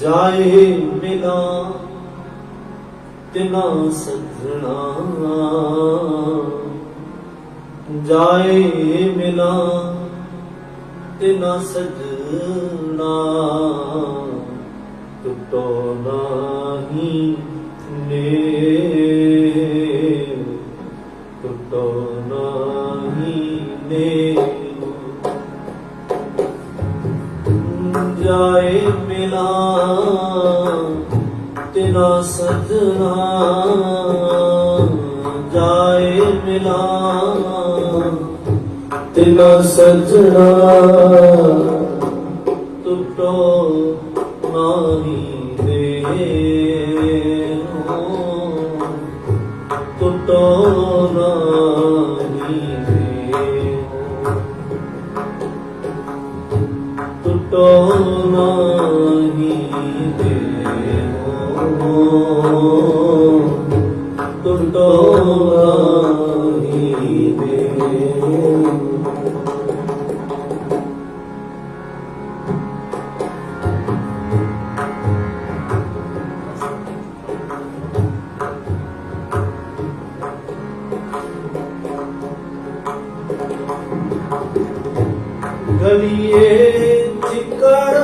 ਜਾਏ ਮਿਲਾ ਤਿਨਾ ਸਜਣਾ। ਜਾਏ ਮਿਲਾ ਤਿਨਾ ਸਜਣਾ। ਟੁੱਟੋ ਨਾਹੀ ਨੇ ਜਾਏ ਮਿਲਾ ਤਿਨਾ ਸਜਣਾ ਜਾਏ ਮਿਲਾ ਤਿਨਾ ਸਜਣਾ ਟੁੱਟੋ ਨਾਹੀ ਦੇ ਗਲੀਏ ਚਿਕੜ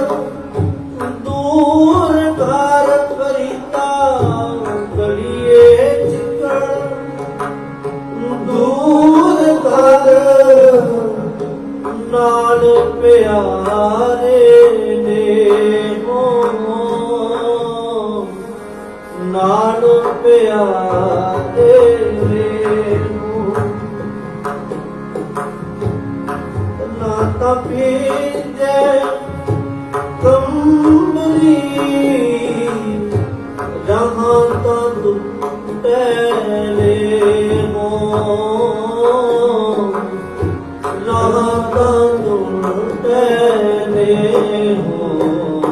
ਦੂਰ ਘਰ ਪਰਿਤਾ ਗਲੀਏ ਚਿਕੜ ਦੂਰ ਘਰ ਨਾਲ ਪਿਆਰੇ ਨੇ ਹੋ ਨਾਲ ਪਿਆਰੇ ਨੇ ਨਾ ਤਾਂ ਕੰਬਲੀ ਜਹਾਂ ਤਾਂ ਦੁੱਟੇ ਲੈ ਮੋ ਜਹਾਂ ਤਾਂ ਦੁੱਟੇ ਲੈ ਹੋ।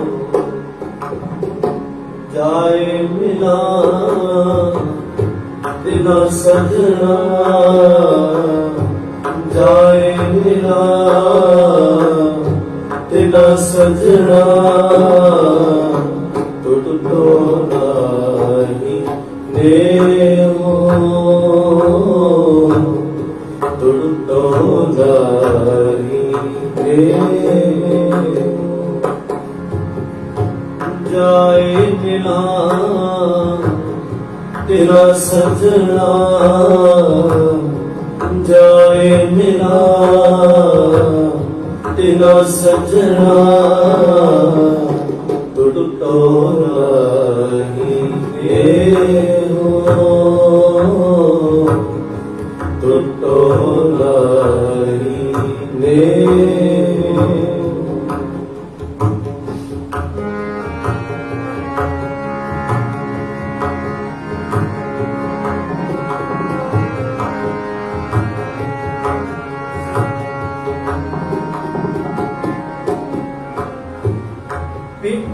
ਜਾਏ ਮਿਲਾ ਦਿਨ ਸਜਣਾ। ਜਾਏ ਮਿਲਾ ਤੇਰਾ ਸਜਣਾ ਟੁੱਟੋ ਨਾਹੀ ਨੇਮੋ। ਟੁੱਟੋ ਨਾਹੀ ਨੇਮੋ। ਜਾਏ ਮਿਲਾ ਤੇਰਾ ਸਜਣਾ ਜਾਏ ਮਿਲਾ ਤੇਰਾ ਸਜਣਾ ਟੁੱਟੋ ਨਹੀਂ ਹੋ ਟੁੱਟੋ ਨਹੀਂ ਨੇ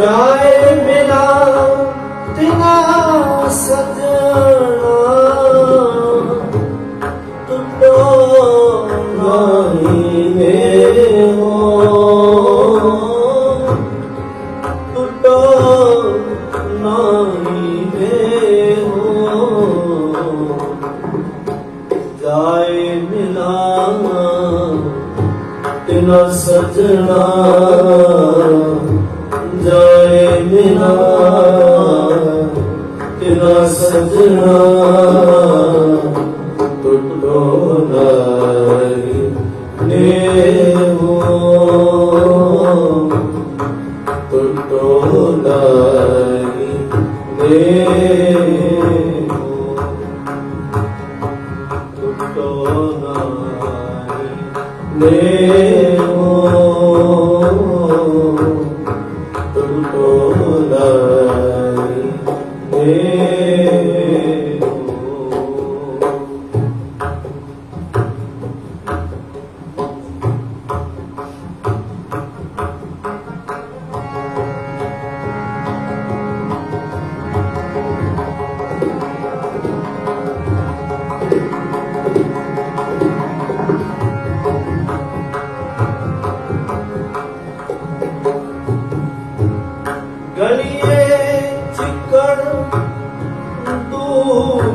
ਜਾਏ ਮਿਲਾ ਤਿਨਾ ਸਜਣਾ। ਟੁੱਟੋ ਨਹੀਂ ਮੇਰੇ ਹੋ ਟੁੱਟੋ ਨਹੀਂ ਮੇਰੇ ਹੋ ਜਾਏ ਮਿਲਾ ਤਿਨਾ ਸਜਣਾ। ਜਾਏ ਮਿਲਾ ਤਿਨਾ ਸਜਣਾ ਟੁੱਟੋ ਨਹੀਂ ਨੇਮੋ ਟੁੱਟੋ ਨਹੀਂ ਨੇਮੋ ਟੁੱਟੋ ਨਾਹੀ ਨੇਹੋ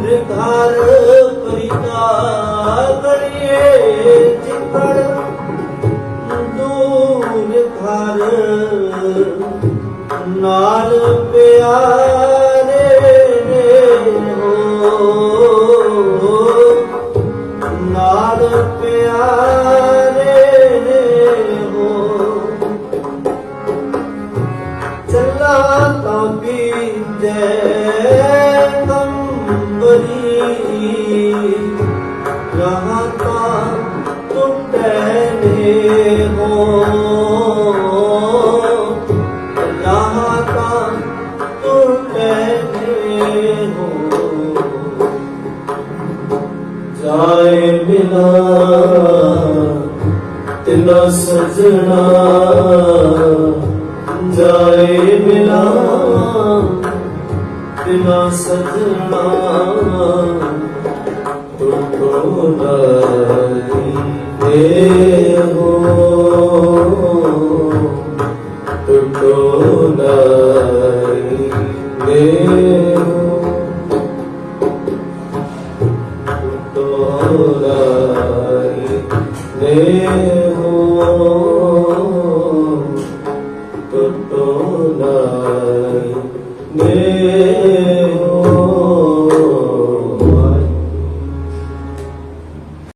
ਘਰ ਪਰਿਤਾ ਗਲੀਏ ਚਿੱਕੜ ਦੂਰ ਘਰ, ਨਾਲ ਪਿਆਰੇ ਨੇ ਹੋ, ਨਾਲ ਪਿਆਰੇ ਨੇ ਹੋ। ਚੱਲਾ ਤਾਂ ਬੀਜੈ ਸਜਣਾ ਜਾਏ ਬਿਨਾ ਤਿਨਾ ਸਜਣਾ ਟੁੱਟੋ ਨਾਹੀ हो